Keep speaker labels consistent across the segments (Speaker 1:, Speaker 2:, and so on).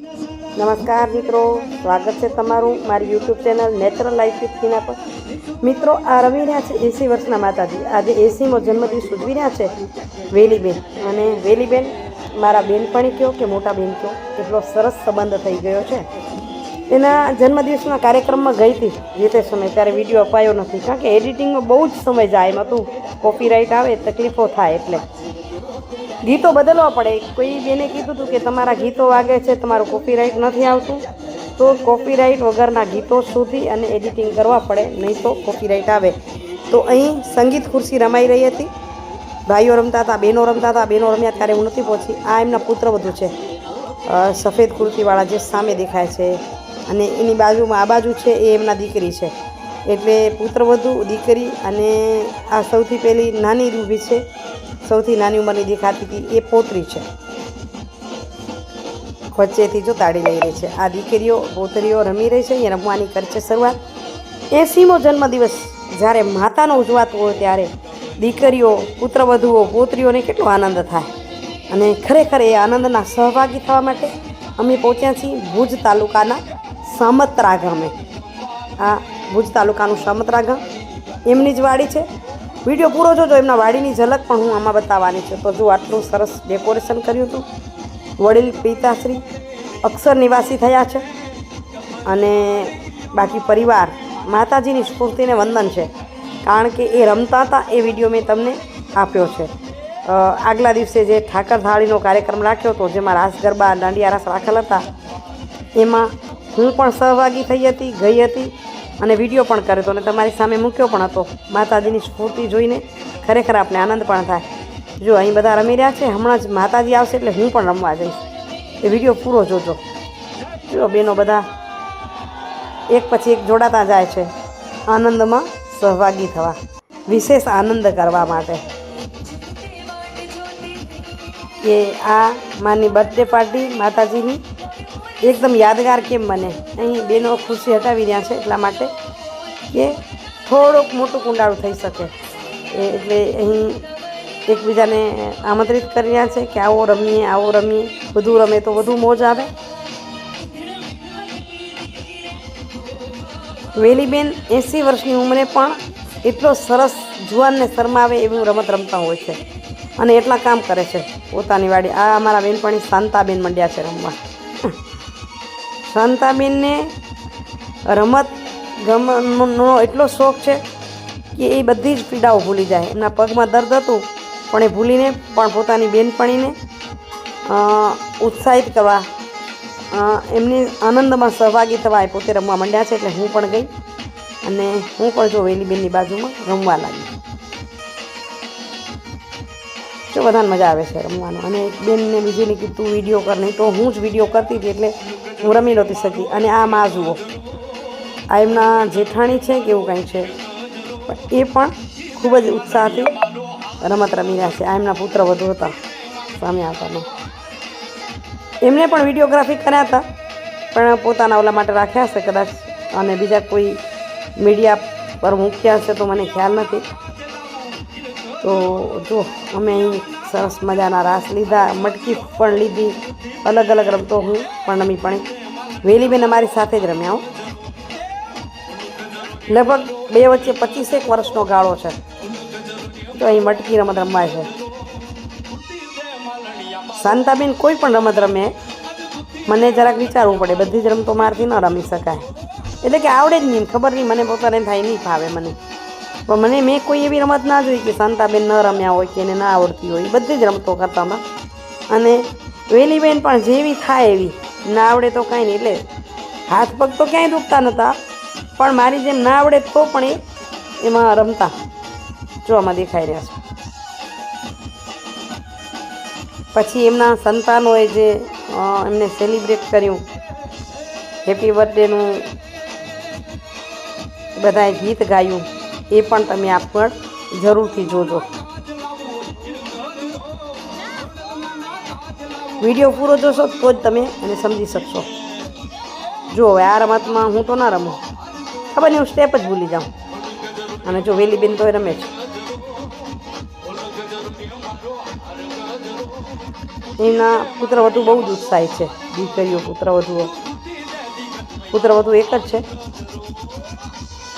Speaker 1: નમસ્કાર મિત્રો, સ્વાગત છે તમારું મારી YouTube channel natural life with પર. મિત્રો, આ રમી રહ્યા છે એસી વર્ષના માતાજી. આજે એસીમો જન્મદિવસ ઉજવી રહ્યા છે વેલીબેન. અને વેલીબેન, મારા બેનપણી કયો કે મોટા બેન કયો? એટલો સરસ સંબંધ થઈ ગયો છે. એના જન્મદિવસના કાર્યક્રમમાં ગઈ હતી જે તે સમય. ત્યારે વીડિયો અપાયો નથી. કારણ કે એડિટિંગમાં બહુ જ સમય જાય એમાં તું કોપીરાઇટ આવે, તકલીફો થાય એટલે. ગીતો બદલવા પડે. કોઈ બેને કીધું હતું કે તમારા ગીતો વાગે છે, તમારું કોપીરાઇટ નથી આવતું, તો કોપીરાઇટ વગરના ગીતો શોધી અને એડિટિંગ કરવા પડે, નહીં તો કોપીરાઇટ આવે. તો અહીં સંગીત ખુરશી રમાઈ રહી હતી. ભાઈઓ રમતા હતા, બહેનો રમતા હતા, બહેનો રમ્યા ત્યારે હું નથી પહોંચી. આ એમના પુત્ર વધુ છે. સફેદ કુર્તીવાળા જે સામે દેખાય છે અને એની બાજુમાં આ બાજુ છે એ એમના દીકરી છે. એટલે પુત્રવધુ દીકરી અને આ સૌથી પહેલી નાની ઊભી છે. સૌથી નાની ઉંમરની દેખાતી હતી એ પોતરી છે. વચ્ચેથી જો તાળી લઈ રહી છે. આ દીકરીઓ પોતરીઓ રમી રહી છે. અહીંયા રમવાની કરશે શરૂઆત. એસીમો જન્મદિવસ. જ્યારે માતાનો ઉજવાતો હોય ત્યારે દીકરીઓ, પુત્રવધુઓ, પોતરીઓને કેટલો આનંદ થાય. અને ખરેખર એ આનંદના સહભાગી થવા માટે અમે પહોંચ્યા છીએ ભુજ તાલુકાના સામત્રા ગામે. આ ભુજ તાલુકાનું સામત્રા ગામ. એમની જ વાડી છે. વીડિયો પૂરો જોજો, એમના વાડીની ઝલક પણ હું આમાં બતાવવાની છું. તો જો આટલું સરસ ડેકોરેશન કર્યું હતું, વડીલ પિતાશ્રી, અક્ષર નિવાસી થયા છે અને બાકી પરિવાર, માતાજીની સ્ફૂર્તિને વંદન છે. કારણ કે એ રમતા હતા, એ વીડિયો મેં તમને આપ્યો છે. આગલા દિવસે જે ઠાકર થાળીનો કાર્યક્રમ રાખ્યો હતો, જેમાં રાસ ગરબા, દાંડિયા રાસ રાખેલ હતા, એમાં હું પણ સહભાગી થઈ હતી, ગઈ હતી. અને વીડિયો પણ કર્યો હતો અને તમારી સામે મૂક્યો પણ હતો. માતાજીની સ્ફૂર્તિ જોઈને ખરેખર આપણે આનંદ પણ થાય. જો અહીં બધા રમી રહ્યા છે, હમણાં જ માતાજી આવશે એટલે હું પણ રમવા જઈશ. એ વીડિયો પૂરો જોજો. જો બેનો બધા એક પછી એક જોડાતા જાય છે, આનંદમાં સહભાગી થવા. વિશેષ આનંદ કરવા માટે. કે આ માની બર્થડે પાર્ટી માતાજીની એકદમ યાદગાર કેમ બને? અહીં બેનો ખુશી હટાવી રહ્યા છે એટલા માટે કે થોડુંક મોટું કુંડાળું થઈ શકે. એટલે અહીં એકબીજાને આમંત્રિત કરી રહ્યા છે કે આવો રમીએ આવો રમીએ. વધુ રમે તો વધુ મોજ આવે. વેલીબેન એંસી વર્ષની ઉંમરે પણ એટલો સરસ જુવાનને શરમાવે એવું રમત રમતા હોય છે અને એટલા કામ કરે છે પોતાની વાડી. આ અમારા બેનપણી શાંતાબેન મંડ્યા છે રમવા. શાંતાબેનને રમત ગમનો એટલો શોખ છે કે એ બધી જ પીડાઓ ભૂલી જાય. એમના પગમાં દર્દ હતું, પણ એ ભૂલીને પણ પોતાની બેનપણીને ઉત્સાહિત કરવા એમની આનંદમાં સહભાગી થવા એ પોતે રમવા માંડ્યા છે એટલે હું પણ ગઈ અને હું પણ જો વેલી બેનની બાજુમાં રમવા લાગી. જો બધાને મજા આવે છે રમવાનું. અને એક બેનને બીજીને કીધું વીડિયો કર. નહીં તો હું જ વીડિયો કરતી હતી એટલે હું રમી નહોતી શકી અને આ માં જુઓ. આ એમના જેઠાણી છે કે એવું કંઈ છે. પણ એ પણ ખૂબ જ ઉત્સાહથી રમત રમી રહ્યા છે. આ એમના પુત્ર વધુ હતા, સ્વામી આવતાનો એમને પણ વિડીયોગ્રાફી કર્યા હતા, પણ પોતાના ઓલા માટે રાખ્યા હશે કદાચ. અને બીજા કોઈ મીડિયા પર મૂક્યા હશે તો મને ખ્યાલ નથી. તો જો અમે અહીં સરસ મજાના રાસ લીધા, મટકી પણ લીધી, અલગ અલગ રમતો હું પણ રમી પણ વેલીબેન અમારી સાથે જ રમ્યા હો. લગભગ બે વચ્ચે પચીસેક વર્ષનો ગાળો છે. તો અહીં મટકી રમત રમાય છે. શાંતાબેન કોઈ પણ રમત રમે, મને જરાક વિચારવું પડે, બધી જ રમતો મારથી ન રમી શકાય. એટલે કે આવડે જ નહીં, ખબર નહીં, મને પોતાને થાય, નહીં ફાવે મને. પણ મને મેં કોઈ એવી રમત ના જોઈ કે શાંતાબેન ન રમ્યા હોય કે એને ના આવડતી હોય. બધી જ રમતો કરતામાં અને વેલીબેન પણ જેવી થાય એવી. ના આવડે તો કાંઈ નહીં. એટલે હાથ પગ તો ક્યાંય દુખતા નહોતા. પણ મારી જેમ ના આવડે તો પણ એ એમાં રમતા. જોવામાં દેખાઈ રહ્યા છે. પછી એમના સંતાનોએ જે એમને સેલિબ્રેટ કર્યું. હેપી બર્થડેનું બધાએ ગીત ગાયું. એ પણ તમે આગળ જરૂરથી જોજો. વીડિયો પૂરો જોશો તો જ તમે એને સમજી શકશો. જો હવે આ રમતમાં હું તો ના રમું. ખબર નહીં, હું સ્ટેપ જ ભૂલી જાઉં. અને જો વેલી બેન તો એ રમે છે. એના પુત્રવધુ બહુ જ ઉત્સાહી છે. દીકરીઓ, પુત્રવધુઓ. પુત્રવધુ એક જ છે.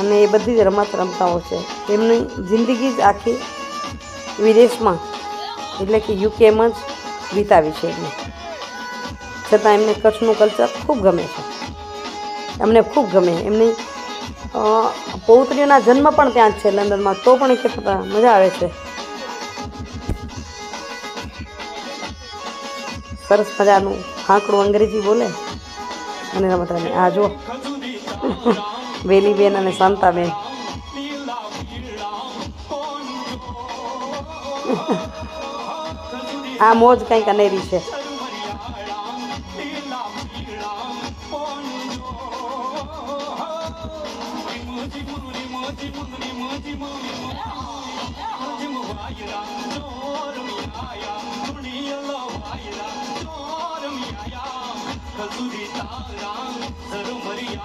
Speaker 1: અને એ બધી જ રમત રમતા હોય છે. એમની જિંદગી જ આખી વિદેશમાં, એટલે કે યુકેમાં જ વિતાવી છે એમને. છતાં એમને કચ્છનું કલ્ચર ખૂબ ગમે છે. એમને ખૂબ ગમે. એમની પૌત્રીઓના જન્મ પણ ત્યાં જ છે લંડનમાં, તો પણ એ કહેતા મજા આવે છે. સરસ મજાનું હાંકડું અંગ્રેજી બોલે. અને રમત રમે. આ જો વેલીબેન અને શાંતાબેન આ મોજ કંઈક અનેરી છે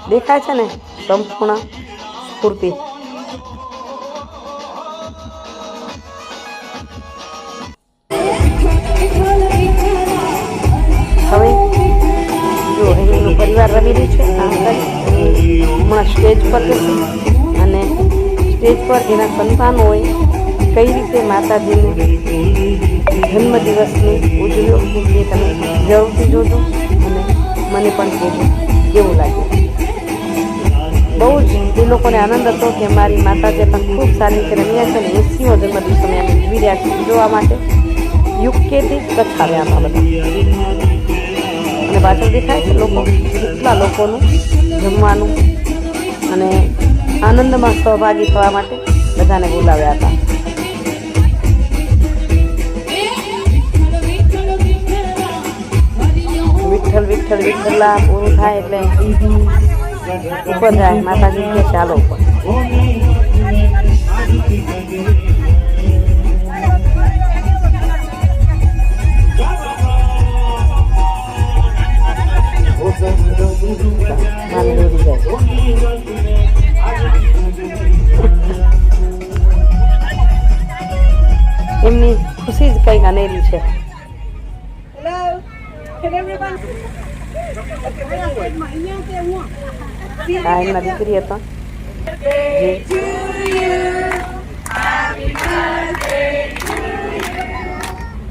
Speaker 1: દેખાય છે ને સંપૂર્ણ સ્ફૂર્તિ. હવે જો અહીંનું પરિવાર રમી રહ્યું છે અંકલ હમણાં સ્ટેજ પર અને સ્ટેજ પર એના સંતાનોએ કઈ રીતે માતાજીને જન્મદિવસની ઉજવ્યો એ તમે જરૂરથી જોજો. મને પણ કહેજો કેવું લાગ્યું બહુ જ એ લોકોને આનંદ હતો કે મારી માતાજી પણ ખૂબ સારી રીતે રમ્યા છે અને એસીઓ જન્મદિવસ અમે અમે જીવી રહ્યા છીએ જોવા માટે. યુકેથી કચ્છ આવ્યા હતા બધા. અને પાછળ દેખાય છે લોકો, કેટલા લોકોનું જમવાનું અને આનંદમાં સહભાગી થવા માટે બધાને બોલાવ્યા હતા. વિઠ્ઠલ વિઠ્ઠલ વિઠ્ઠલા પૂરું થાય એટલે ઉપર જાય, માતાજી કે ચાલો ઉપર માને એમની ખુશી જ કંઈક અનેરી છે. Ay, Maripirieta. Happy birthday to you.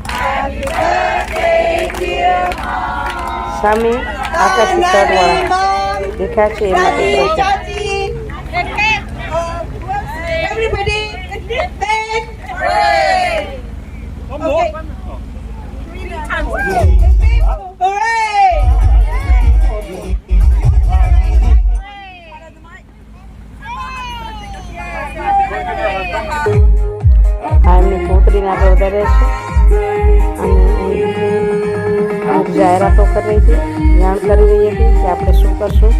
Speaker 1: Happy birthday, dear mom. Sami, acá sí está
Speaker 2: Everybody, Times. Hooray!
Speaker 1: એમની પુત્રીને જાણ કરી રહી કે આપણે શું કરશું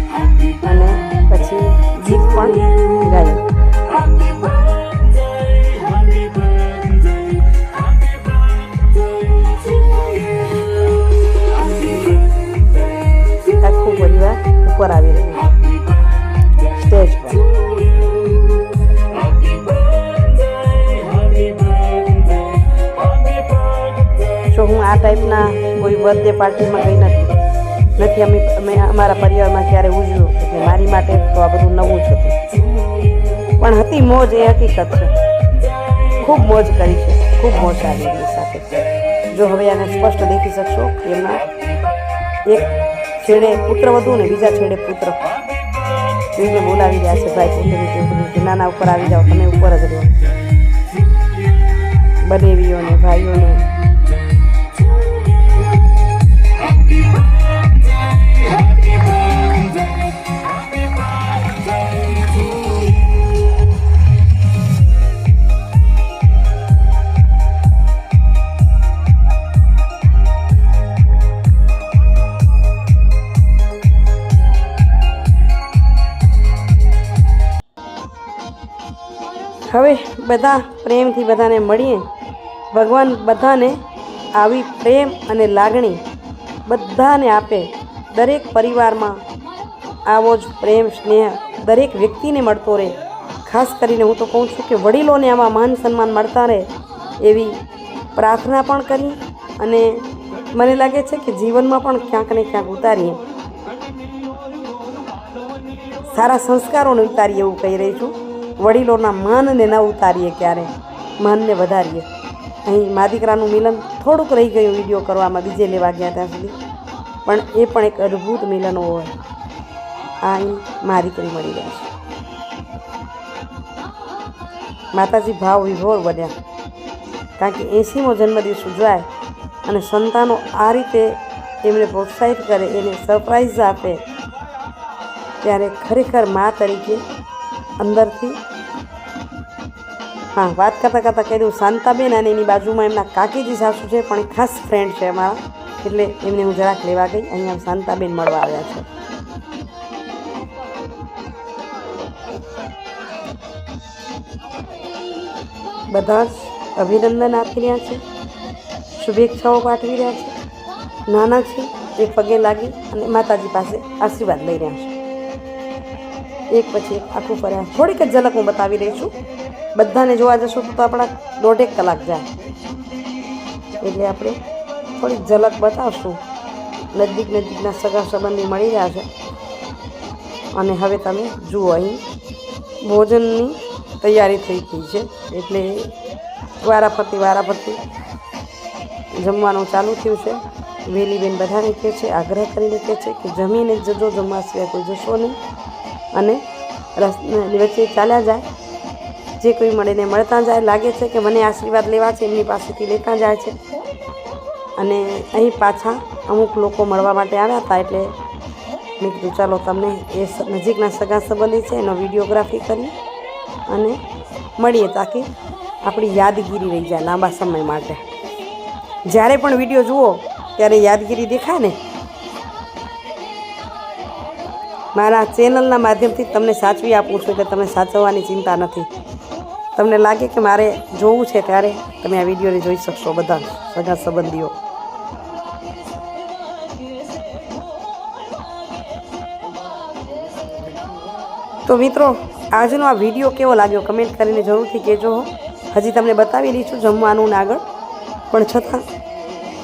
Speaker 1: અને પછી ગીત પણ ગાયું કોઈ પાર્ટીમાં ગઈ નથી. નથી, અમે અમે અમારા પરિવારમાં ક્યારે ઉજવ્યું એટલે મારી માટે તો આ બધું નવું જ હતું. પણ હતી મોજ, એ હકીકત છે. ખૂબ મોજ કરી છે. ખૂબ મોજ આવી એની સાથે. જો હવે આને સ્પષ્ટ દેખી શકશો એમના એક છેડે પુત્ર વધુ ને બીજા છેડે પુત્ર. એને બોલાવી રહ્યા છે ભાઈ પુત્રી કે નાના ઉપર આવી જાઓ, તમે ઉપર જ રહો. બનેવીઓને, ભાઈઓને બધા પ્રેમથી બધાને મળીએ. ભગવાન બધાને આવી પ્રેમ અને લાગણી બધાને આપે. દરેક પરિવારમાં આવો જ પ્રેમ, સ્નેહ દરેક વ્યક્તિને મળતો રહે. ખાસ કરીને હું તો કહું છું કે વડીલોને આવા માન સન્માન મળતા રહે એવી પ્રાર્થના પણ કરી અને મને લાગે છે કે જીવનમાં પણ ક્યાંક ને ક્યાંક ઉતારીએ. સારા સંસ્કારોને ઉતારીએ એવું કહી રહી છું. વડીલોના માનને ન ઉતારીએ ક્યારે? માનને વધારીએ. અહીં મા દીકરાનું મિલન થોડુંક રહી ગયું વીડિયો કરવામાં બીજે લેવા ગયા ત્યાં સુધી. પણ એ પણ એક અદ્ભુત મિલન હોય. આ અહીં મા દીકરી મળી જાય છે. માતાજી ભાવ વિભોર બન્યા. કારણ કે એંસીમો જન્મદિવસ ઉજવાય અને સંતાનો આ રીતે એમને પ્રોત્સાહિત કરે, એને સરપ્રાઈઝ આપે, ત્યારે ખરેખર મા તરીકે અંદરથી. હા, વાત કરતાં કરતાં કહી દઉં શાંતાબેન અને એની બાજુમાં એમના કાકીજી સાસુ છે, પણ ખાસ ફ્રેન્ડ છે અમારા. એટલે એમને હું જરાક લેવા ગઈ, અહીંયા શાંતાબેન મળવા આવ્યા છે. બધા જ અભિનંદન આપી રહ્યા છે, શુભેચ્છાઓ પાઠવી રહ્યા છે. નાના છે એ પગે લાગી અને માતાજી પાસે આશીર્વાદ લઈ રહ્યા છે. એક પછી એક આખું ફર્યા થોડીક જ ઝલક હું બતાવી રહી છું. બધાને જોવા જશું તો આપણા દોઢેક કલાક જાય. એટલે આપણે થોડીક ઝલક બતાવશું. નજીક નજીકના સગા સંબંધી મળી રહ્યા છે. અને હવે તમે જુઓ અહીં, ભોજનની તૈયારી થઈ ગઈ છે. એટલે વારાફરતી વારાફરતી જમવાનું ચાલુ થયું છે. વેલી બેન બધાને કહે છે, આગ્રહ કરીને કહે છે કે જમીને જજો, જમવા સિવાય કોઈ જશો નહીં. અને રસની વચ્ચે ચાલ્યા જાય. જે કોઈ મળીને મળતા જાય, લાગે છે કે મને આશીર્વાદ લેવા છે, એમની પાસેથી લેતા જાય છે. અને અહીં પાછા અમુક લોકો મળવા માટે આવ્યા હતા એટલે મેં કીધું, ચાલો તમને એ નજીકના સગા સંબંધી છે, એનો વિડીયોગ્રાફી કરી અને મળીએ તાકી આપણી યાદગીરી રહી જાય લાંબા સમય માટે. જ્યારે પણ વીડિયો જુઓ, ત્યારે યાદગીરી દેખાય ને? મારા ચેનલના માધ્યમથી તમને સાચવી આપું છું એટલે તમને સાચવવાની ચિંતા નથી. તમને લાગે કે મારે જોવું છે ત્યારે તમે આ વિડીયોને જોઈ શકશો બધા સગા સંબંધીઓ. તો મિત્રો, આજનો આ વીડિયો કેવો લાગ્યો? કમેન્ટ કરીને જરૂરથી કહેજો હજી તમને બતાવી રહી છું જમવાનું આગળ. પણ છતાં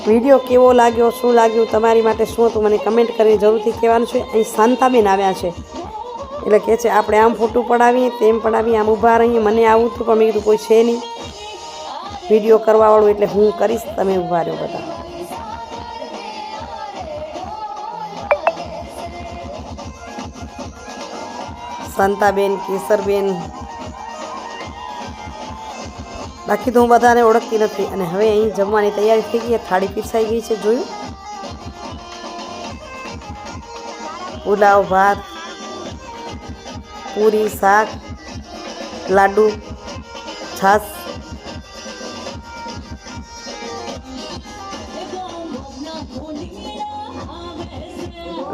Speaker 1: વીડિયો કેવો લાગ્યો, શું લાગ્યું, તમારી માટે શું હતું, મને કમેન્ટ કરીને જરૂરથી કહેવાનું છે. અહીં શાંતાબેન આવ્યા છે. એટલે કહે છે, આપણે આમ ફોટું પડાવીએ, તેમ પડાવીએ, આમ ઊભા રહીએ, મને આવું હતું, પણ મેં કીધું કોઈ છે નહીં. વીડિયો કરવાવાળું એટલે હું કરીશ, તમે ઊભા રહ્યો બધા. શાંતાબેન કેસરબેન બાકી તો હું બધાને ઓળખતી નથી. અને હવે અહીં જમવાની તૈયારી થઈ ગઈ, થાળી પીરસાઈ ગઈ છે, જોયું? પુલાવ, ભાત, પૂરી, શાક, લાડુ, છાશ.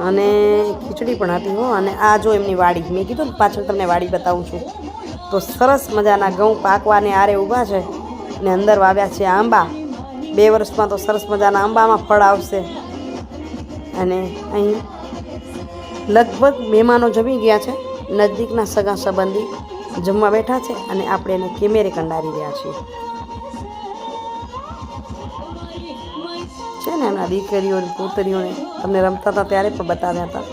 Speaker 1: અને ખીચડી પણ હતી હો. અને આ જો એમની વાડી, મેં કીધું પાછળ તમને વાડી બતાવું છું. તો સરસ મજાના ઘઉં પાકવાને આરે ઊભા છે ને અંદર વાવ્યા છે આંબા. બે વર્ષમાં તો સરસ મજાના આંબામાં ફળ આવશે. અને અહીં લગભગ મહેમાનો જમી ગયા છે. નજીકના સગા સંબંધી જમવા બેઠા છે અને આપણે એને કેમેરે કંડારી રહ્યા છીએ. છે ને એમના દીકરીઓને પુત્રીઓને તમને રમતા હતા ત્યારે પણ બતાવ્યા હતા.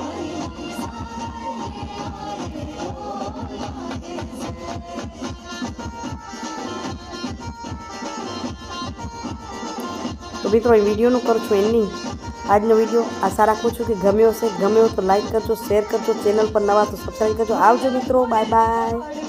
Speaker 1: મિત્રો, એ વિડીયોનું કરું છું એન્ડિંગ આજનો વીડિયો આશા રાખું છું કે ગમ્યો હશે. ગમ્યો તો લાઈક કરજો શેર કરજો ચેનલ પર નવા તો સબસ્ક્રાઈબ કરજો. આવજો મિત્રો બાય બાય